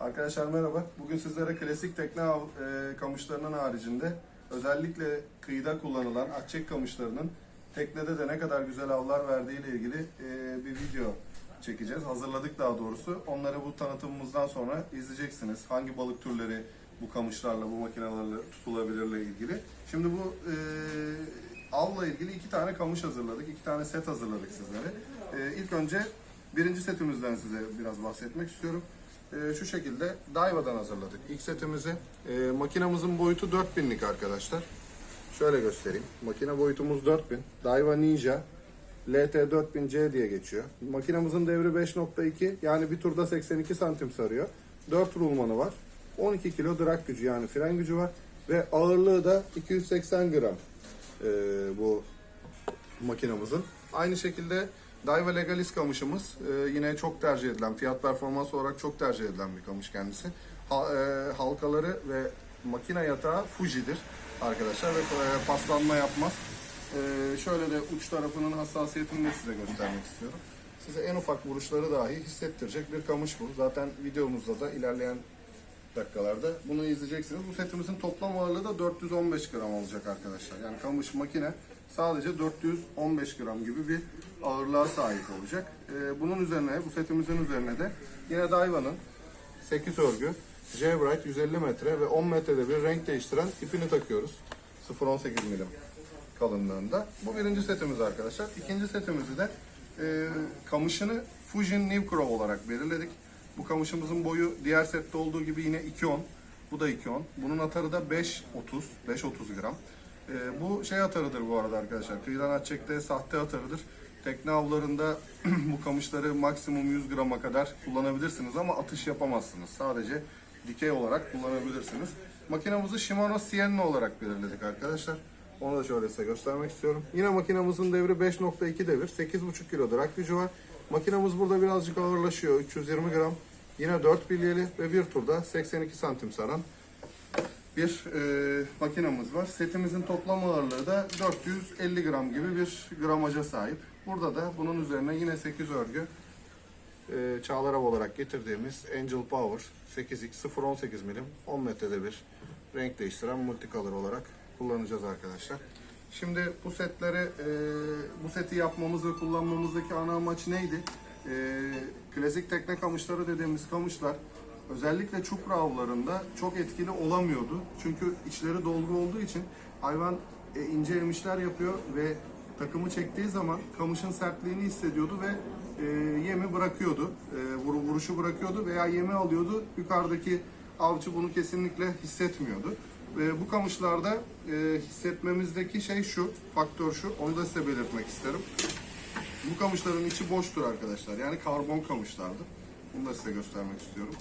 Arkadaşlar merhaba. Bugün sizlere klasik tekne e, kamışlarının haricinde özellikle kıyıda kullanılan akçek kamışlarının teknede de ne kadar güzel avlar verdiği ile ilgili e, bir video çekeceğiz. Hazırladık daha doğrusu. Onları bu tanıtımımızdan sonra izleyeceksiniz. Hangi balık türleri bu kamışlarla, bu makinelerle tutulabilirle ilgili. Şimdi bu e, avla ilgili iki tane kamış hazırladık. iki tane set hazırladık sizlere. E, ilk önce birinci setimizden size biraz bahsetmek istiyorum. Ee, şu şekilde Daiwa'dan hazırladık. İlk setimizi e, makinamızın boyutu 4000'lik arkadaşlar. Şöyle göstereyim. Makine boyutumuz 4000. Daiwa Ninja LT4000C diye geçiyor. Makinamızın devri 5.2 yani bir turda 82 santim sarıyor. 4 rulmanı var. 12 kilo drag gücü yani fren gücü var. Ve ağırlığı da 280 gram e, bu makinamızın. Aynı şekilde Daiwa Legalis kamışımız e, yine çok tercih edilen, fiyat performans olarak çok tercih edilen bir kamış kendisi. Ha- e, halkaları ve makine yatağı Fuji'dir arkadaşlar ve e, paslanma yapmaz. E, şöyle de uç tarafının hassasiyetini de size göstermek istiyorum. Size en ufak vuruşları dahi hissettirecek bir kamış bu. Zaten videomuzda da ilerleyen dakikalarda bunu izleyeceksiniz. Bu setimizin toplam ağırlığı da 415 gram olacak arkadaşlar. Yani kamış makine sadece 415 gram gibi bir ağırlığa sahip olacak. Ee, bunun üzerine, bu setimizin üzerine de yine Daiwa'nın 8 örgü J-Bright 150 metre ve 10 metrede bir renk değiştiren ipini takıyoruz. 0.18 milim kalınlığında. Bu birinci setimiz arkadaşlar. İkinci setimizi de e, kamışını Fujin New Crow olarak belirledik. Bu kamışımızın boyu diğer sette olduğu gibi yine 2.10. Bu da 2.10. Bunun atarı da 5.30, 5.30 gram. E, bu şey atarıdır bu arada arkadaşlar. Kıyıdan atçekte sahte atarıdır. Tekne avlarında bu kamışları maksimum 100 grama kadar kullanabilirsiniz ama atış yapamazsınız. Sadece dikey olarak kullanabilirsiniz. Makinamızı Shimano Sienna olarak belirledik arkadaşlar. Onu da şöyle size göstermek istiyorum. Yine makinamızın devri 5.2 devir. 8.5 kilo drag gücü var. Makinamız burada birazcık ağırlaşıyor. 320 gram. Yine 4 bilyeli ve bir turda 82 santim saran bir e, makinamız var. Setimizin toplam ağırlığı da 450 gram gibi bir gramaja sahip. Burada da bunun üzerine yine 8 örgü e, Çağlar Av olarak getirdiğimiz Angel Power 8x 0.18 milim 10 metrede bir renk değiştiren multicolor olarak kullanacağız arkadaşlar. Şimdi bu setleri e, bu seti yapmamız ve kullanmamızdaki ana amaç neydi? E, klasik tekne kamışları dediğimiz kamışlar özellikle çupra avlarında çok etkili olamıyordu. Çünkü içleri dolgu olduğu için hayvan e, ince emişler yapıyor ve takımı çektiği zaman kamışın sertliğini hissediyordu ve e, yemi bırakıyordu. E, vuru- vuruşu bırakıyordu veya yemi alıyordu. Yukarıdaki avcı bunu kesinlikle hissetmiyordu. Ve bu kamışlarda e, hissetmemizdeki şey şu, faktör şu. Onu da size belirtmek isterim. Bu kamışların içi boştur arkadaşlar. Yani karbon kamışlardır. Bunu da size göstermek istiyorum.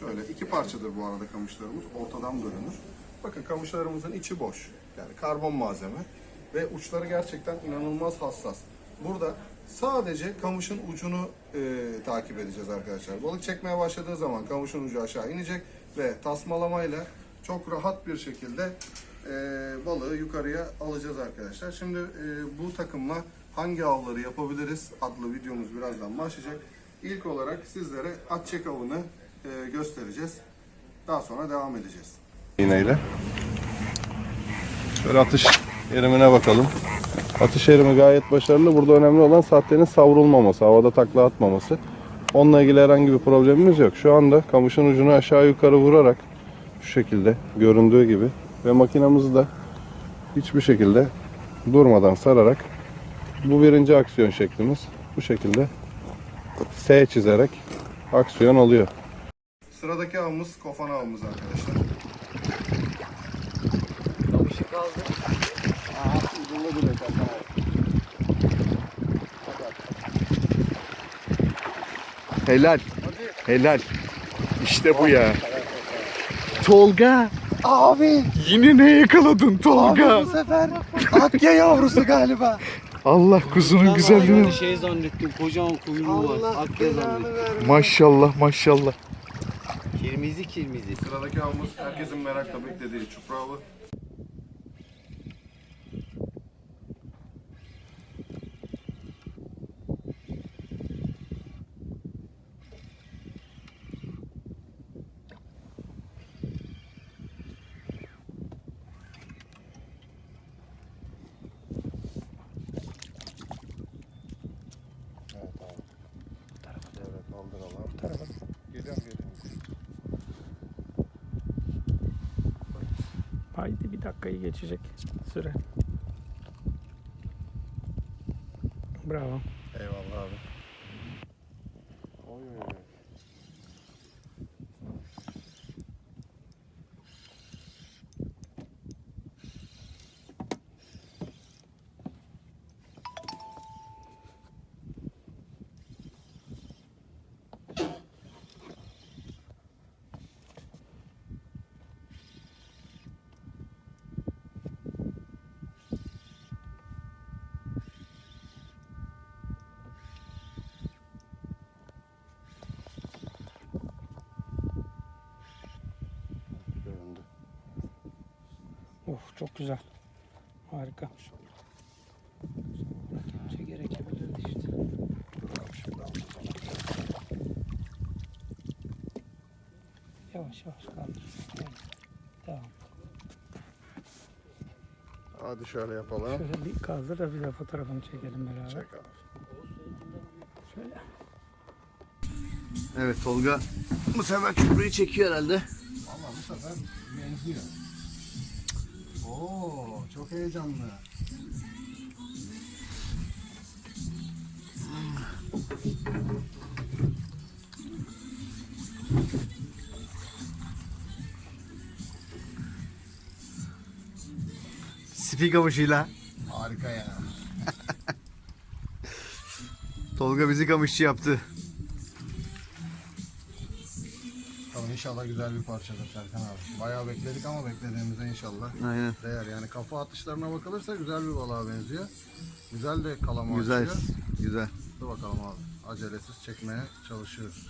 Şöyle iki parçadır bu arada kamışlarımız. Ortadan bölünür. Bakın kamışlarımızın içi boş. Yani karbon malzeme. Ve uçları gerçekten inanılmaz hassas. Burada sadece kamışın ucunu e, takip edeceğiz arkadaşlar. Balık çekmeye başladığı zaman kamışın ucu aşağı inecek ve tasmalamayla çok rahat bir şekilde e, balığı yukarıya alacağız arkadaşlar. Şimdi e, bu takımla hangi avları yapabiliriz adlı videomuz birazdan başlayacak. İlk olarak sizlere at çek avını e, göstereceğiz. Daha sonra devam edeceğiz. iğneyle. Şöyle atış erimine bakalım. Atış erimi gayet başarılı. Burada önemli olan sahtenin savrulmaması, havada takla atmaması. Onunla ilgili herhangi bir problemimiz yok. Şu anda kamışın ucunu aşağı yukarı vurarak şu şekilde göründüğü gibi ve makinamızı da hiçbir şekilde durmadan sararak bu birinci aksiyon şeklimiz bu şekilde S çizerek aksiyon alıyor. Sıradaki avımız kofan avımız arkadaşlar. Kamışı kaldı. Helal. Helal. İşte bu ya. Tolga. Abi, Yine ne yakaladın Tolga? abi bu sefer akya yavrusu galiba. Allah kuzunun güzelliğine. şey zannettim kocaman kuyruğu var. Allah Akya belanı zannettim. vermesin. Maşallah maşallah. Kirmizi kirmizi. Sıradaki avımız herkesin merakla beklediği çupra dakikayı geçecek süre. Bravo. Eyvallah abi. Oy oy oy. Göründü. Of çok güzel. Harika. Bence gerekebilirdi işte. Yavaş yavaş kaldır. Evet. Tamam. Hadi şöyle yapalım. Şöyle bir kaldır da bir de fotoğrafını çekelim beraber. Çek abi. Şöyle. Evet Tolga bu sefer köprüyü çekiyor herhalde. Ama bu sefer benziyor. Oo, çok heyecanlı. Spi kamışıyla. Harika ya. Tolga bizi kamışçı yaptı. Tamam inşallah güzel bir parçadır Serkan abi. Bayağı bekledik ama beklediğimizde inşallah Aynen. değer. Yani kafa atışlarına bakılırsa güzel bir balığa benziyor. Güzel de kalama Güzel. açıyor. Güzel. Dur bakalım abi. Acelesiz çekmeye çalışıyoruz.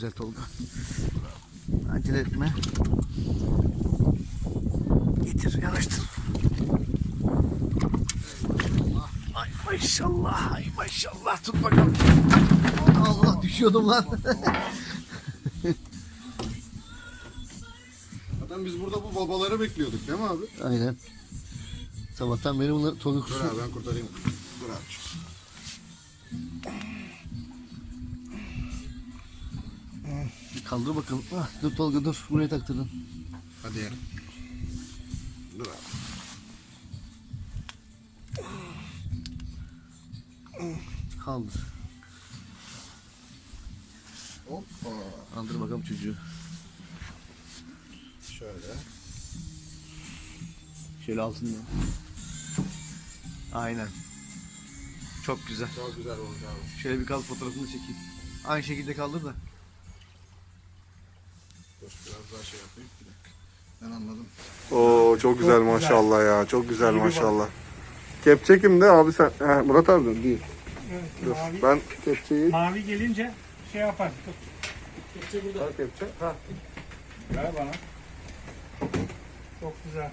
Güzel Tolga. Acele etme. Getir yanaştır. Ay maşallah, ay maşallah. Tut bakalım. Allah düşüyordum lan. Zaten biz burada bu babaları bekliyorduk değil mi abi? Aynen. Sabahtan beri bunları Tolga Dur abi ben kurtarayım. Dur abi. Kaldır bakalım. Ah, dur Tolga dur. Buraya taktırdın. Hadi ya. Dur abi. Kaldır. Hoppa. Kaldır bakalım çocuğu. Şöyle. Şöyle altında. Aynen. Çok güzel. Çok güzel oldu abi. Şöyle bir kaldır fotoğrafını çekeyim. Aynı şekilde kaldır da. Daha şey yapayım. Bir dakika. Ben anladım. Oo çok güzel maşallah ya. Çok güzel maşallah. Kepçe kimde abi sen? He, Murat abi de değil. Evet, Dur. mavi, Ben kepçeyi mavi gelince şey yapar. Dur. Ver kepçe. Ver bana. Çok güzel.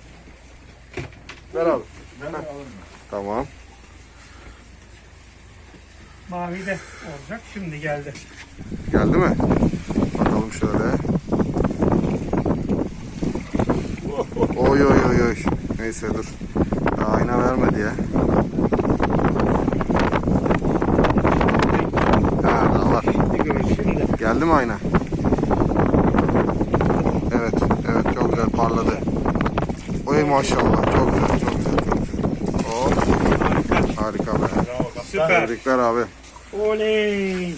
Ver abi. Tamam. Mavi de olacak. Şimdi geldi. Geldi mi? Bakalım şöyle. Oy oy oy oy. Neyse dur. Daha ayna vermedi ya. Ha daha var. Geldi mi ayna? Evet, evet çok güzel parladı. Oy maşallah çok güzel, çok güzel, çok güzel. Hop. Harika be. Süper. Tebrikler abi. Oley.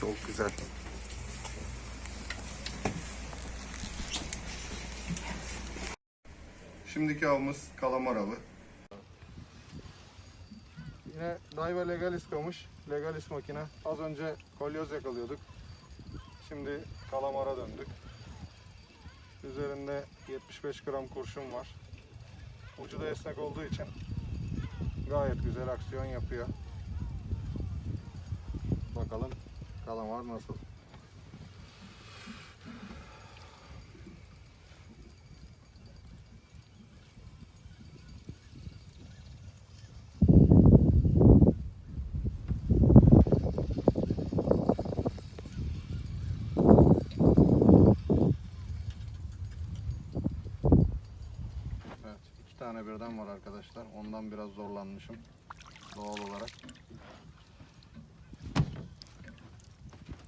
Çok güzel. Şimdiki avımız kalamar avı. Yine Daiwa Legalis kamış. Legalis makine. Az önce kolyoz yakalıyorduk. Şimdi kalamara döndük. Üzerinde 75 gram kurşun var. Ucu da esnek olduğu için gayet güzel aksiyon yapıyor. Bakalım kalamar nasıl? Neden var arkadaşlar. Ondan biraz zorlanmışım. Doğal olarak.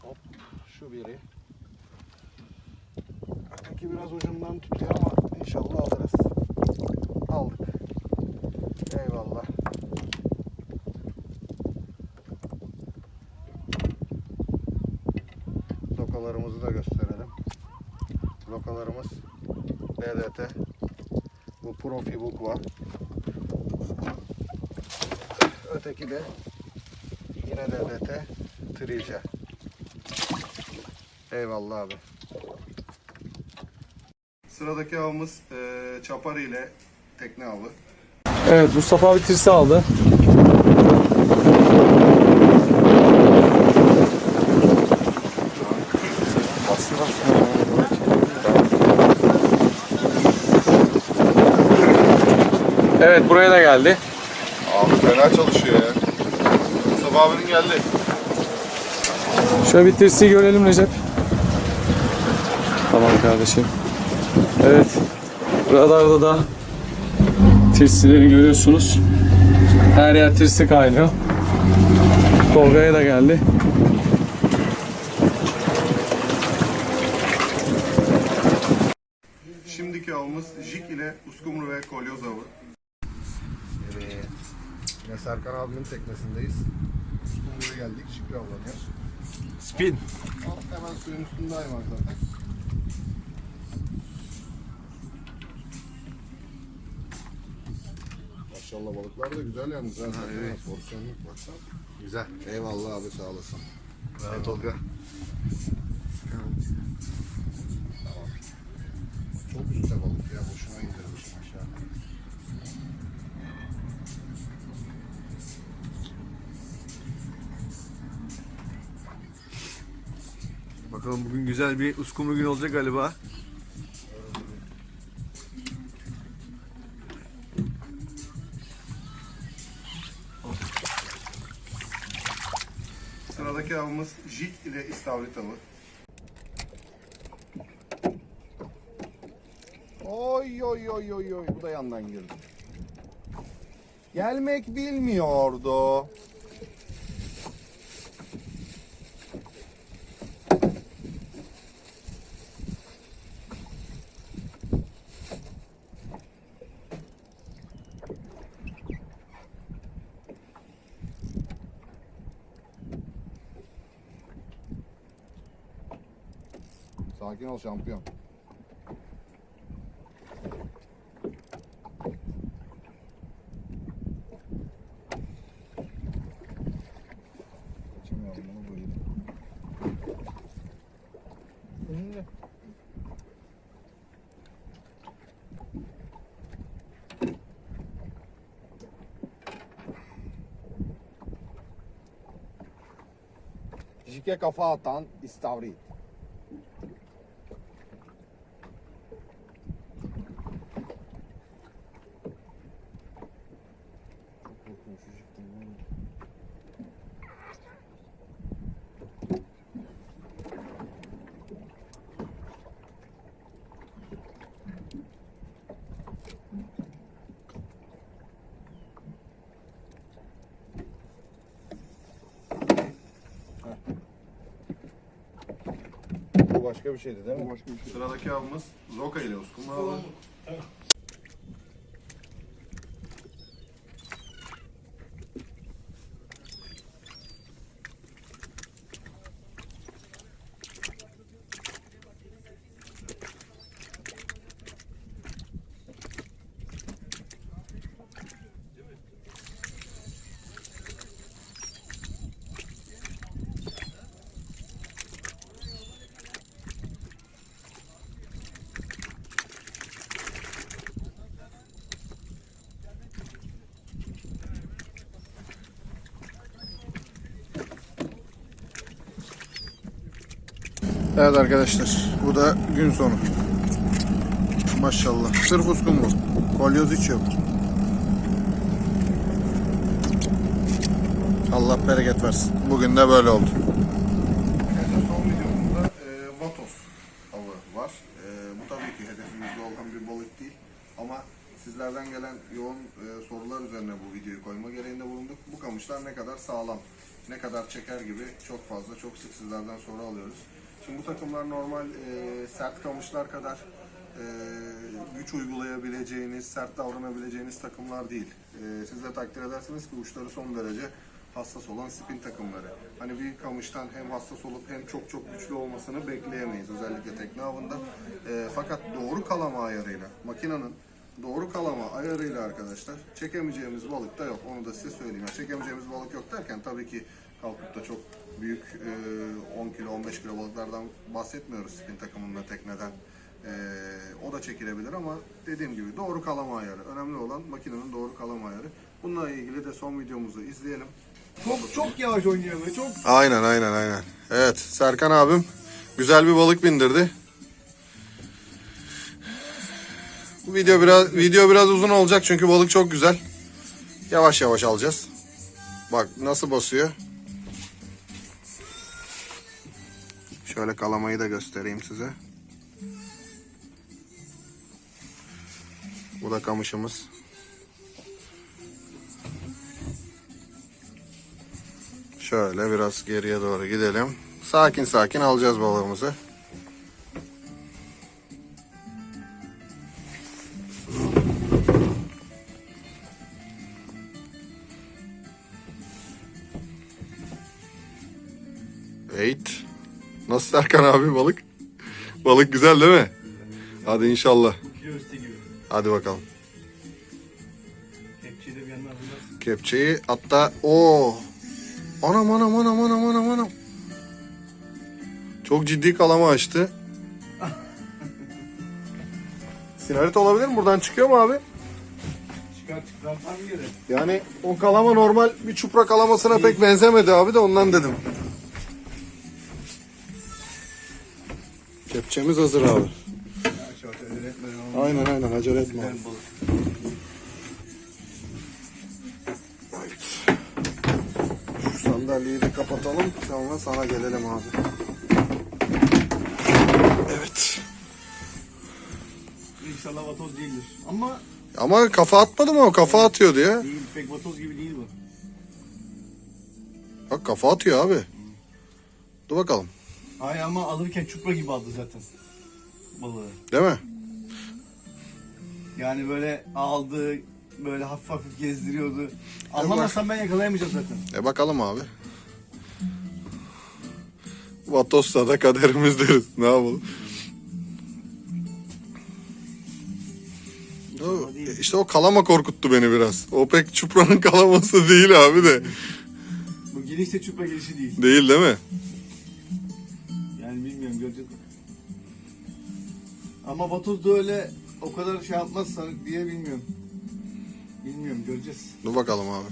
Hop şu biri. Öteki biraz ucundan tutuyor ama inşallah alırız. Aldık. Eyvallah. Lokalarımızı da gösterelim. Lokalarımız DDT. Profi Bukva. Öteki de yine DDT Trice. Eyvallah abi. Sıradaki avımız e, çapar ile tekne avı. Evet Mustafa abi tirsi aldı. Evet buraya da geldi. Abi fena çalışıyor ya. Mustafa abinin geldi. Şöyle bir tirsiyi görelim Recep. Tamam kardeşim. Evet. Radarda da tirsileri görüyorsunuz. Her yer tirsi kaynıyor. Tolga'ya da geldi. Şimdiki avımız jig ile uskumru ve kolyoz avı. Yine Serkan abinin teknesindeyiz. Uskumru'ya geldik. Şükrü avlanıyor. Spin. Al, hemen suyun üstünde hayvan zaten. Maşallah balıklar da güzel yalnız. Ha, evet. Porsiyonluk baksana. Güzel. Eyvallah abi sağ olasın. Evet Tolga. Çok üstte balık ya. Boşuna Bakalım bugün güzel bir uskumru gün olacak galiba. Sıradaki avımız jig ile istavrit avı. Oy oy oy oy oy. Bu da yandan girdi. Gelmek bilmiyordu. Sakin ol şampiyon. Açamıyorum bunu bu yeri. Jike kafa atan istavrit. Başka bir şeydi değil mi? Bu başka bir şey. Sıradaki avımız zoka ile uskumru avı. Evet arkadaşlar bu da gün sonu. Maşallah. Sırf uskumru. Kolyoz hiç yok. Allah bereket versin. Bugün de böyle oldu. Evet, son videomuzda e, Vatos avı var. E, bu tabii ki hedefimizde olan bir balık değil. Ama sizlerden gelen yoğun e, sorular üzerine bu videoyu koyma gereğinde bulunduk. Bu kamışlar ne kadar sağlam, ne kadar çeker gibi çok fazla, çok sık sizlerden soru alıyoruz. Şimdi bu takımlar normal e, sert kamışlar kadar e, güç uygulayabileceğiniz, sert davranabileceğiniz takımlar değil. E, siz de takdir edersiniz ki uçları son derece hassas olan spin takımları. Hani bir kamıştan hem hassas olup hem çok çok güçlü olmasını bekleyemeyiz özellikle tekne avında. E, fakat doğru kalama ayarıyla, makinenin doğru kalama ayarıyla arkadaşlar çekemeyeceğimiz balık da yok. Onu da size söyleyeyim. Yani çekemeyeceğimiz balık yok derken tabii ki kalkıp da çok büyük e, 10 kilo 15 kilo balıklardan bahsetmiyoruz spin takımında tekneden. E, o da çekilebilir ama dediğim gibi doğru kalama ayarı. Önemli olan makinenin doğru kalama ayarı. Bununla ilgili de son videomuzu izleyelim. Çok çok yavaş oynuyor be çok. Aynen aynen aynen. Evet Serkan abim güzel bir balık bindirdi. Bu video biraz video biraz uzun olacak çünkü balık çok güzel. Yavaş yavaş alacağız. Bak nasıl basıyor. Şöyle kalamayı da göstereyim size. Bu da kamışımız. Şöyle biraz geriye doğru gidelim. Sakin sakin alacağız balığımızı. Serkan abi balık? Balık güzel değil mi? Hadi inşallah. Hadi bakalım. Kepçeyi hatta o Anam anam anam anam anam anam. Çok ciddi kalama açtı. Sinarit olabilir mi? Buradan çıkıyor mu abi? Çıkar çıkar tam. Yani o kalama normal bir çupra kalamasına pek benzemedi abi de ondan dedim. Kepçemiz hazır abi. Aynen aynen acele etme abi. Şu sandalyeyi de kapatalım sonra sana gelelim abi. Evet. İnşallah vatoz değildir. Ama Ama kafa atmadı mı o? Kafa atıyordu ya. değil pek vatoz gibi değil bu. Bak kafa atıyor abi. Dur bakalım. Hayır ama alırken çupra gibi aldı zaten. Balığı. Değil mi? Yani böyle aldı, böyle hafif hafif gezdiriyordu. Anlamazsam ben yakalayamayacağım zaten. E bakalım abi. Vatos'ta da kaderimiz deriz. Ne yapalım? O, işte o kalama korkuttu beni biraz. O pek çupranın kalaması değil abi de. Bu geliş de çupra gelişi değil. Değil değil mi? Ama vatoz da öyle o kadar şey yapmazsa diye bilmiyorum. Bilmiyorum göreceğiz. Dur bakalım abi.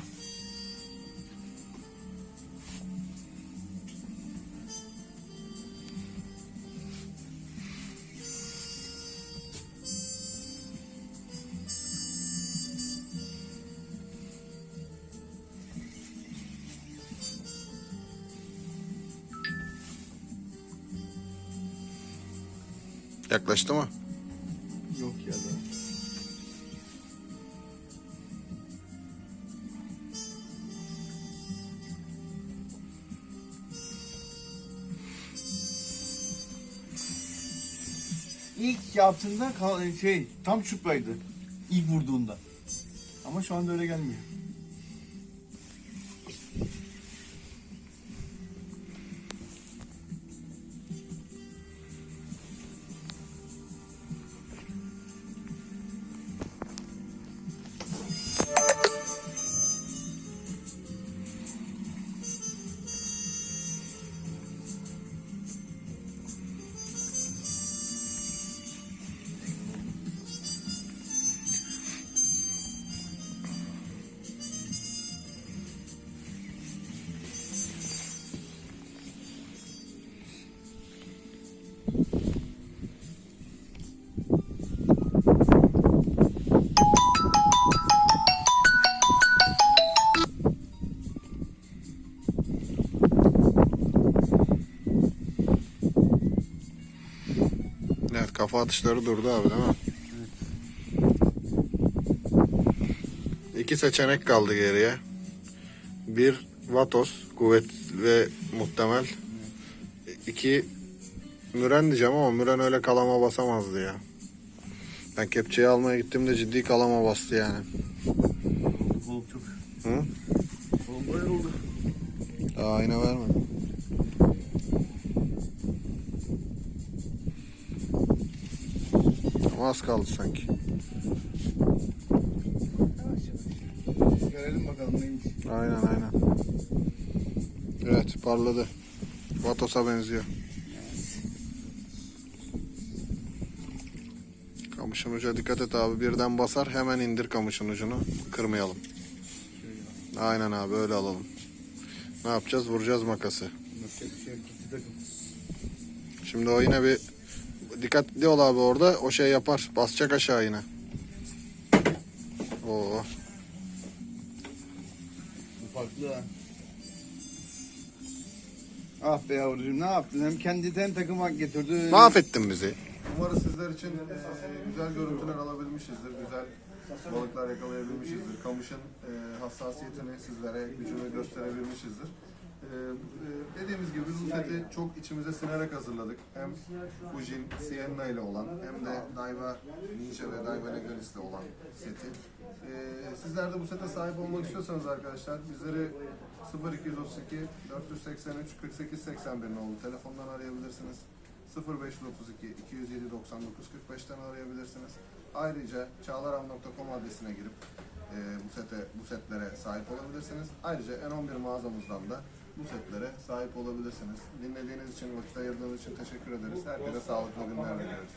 Yaklaştı mı? Yok ya da. İlk yaptığında şey tam çupraydı. İlk vurduğunda. Ama şu anda öyle gelmiyor. Kafa atışları durdu abi değil mi? iki seçenek kaldı geriye. Bir Vatos kuvvet ve muhtemel. İki Müren diyeceğim ama Müren öyle kalama basamazdı ya. Ben kepçeyi almaya gittiğimde ciddi kalama bastı yani. Oğlum çok. Hı? Bayağı oldu. Daha ayna verme. Ama az kaldı sanki. Görelim bakalım neymiş. Aynen aynen. Evet parladı. Vatos'a benziyor. Kamışın ucuna dikkat et abi. Birden basar hemen indir kamışın ucunu. Kırmayalım. Aynen abi öyle alalım. Ne yapacağız? Vuracağız makası. Şey. Şimdi o yine bir dikkatli ol abi orada. O şey yapar. Basacak aşağı yine. Oo. Bu farklı ha. Ah be yavrucuğum ne yaptın? Hem kendi ten takım hak getirdin. Mahvettin bizi. Umarız sizler için e, güzel görüntüler alabilmişizdir. Güzel balıklar yakalayabilmişizdir. Kamışın e, hassasiyetini sizlere, gücünü gösterebilmişizdir. E, e, dediğimiz gibi bu seti çok içimize sinerek hazırladık. Hem Fujin, Sienna ile olan hem de Daiwa Ninja ve Daiwa Legalis ile olan seti. E, sizler de bu sete sahip olmak istiyorsanız arkadaşlar bizleri 0232 483 48 81 nolu telefondan arayabilirsiniz. 0532 207 99 45'ten arayabilirsiniz. Ayrıca çağlaram.com adresine girip e, bu sete bu setlere sahip olabilirsiniz. Ayrıca N11 mağazamızdan da bu setlere sahip olabilirsiniz. Dinlediğiniz için, vakit ayırdığınız için teşekkür ederiz. Herkese sağlıklı günler diliyoruz.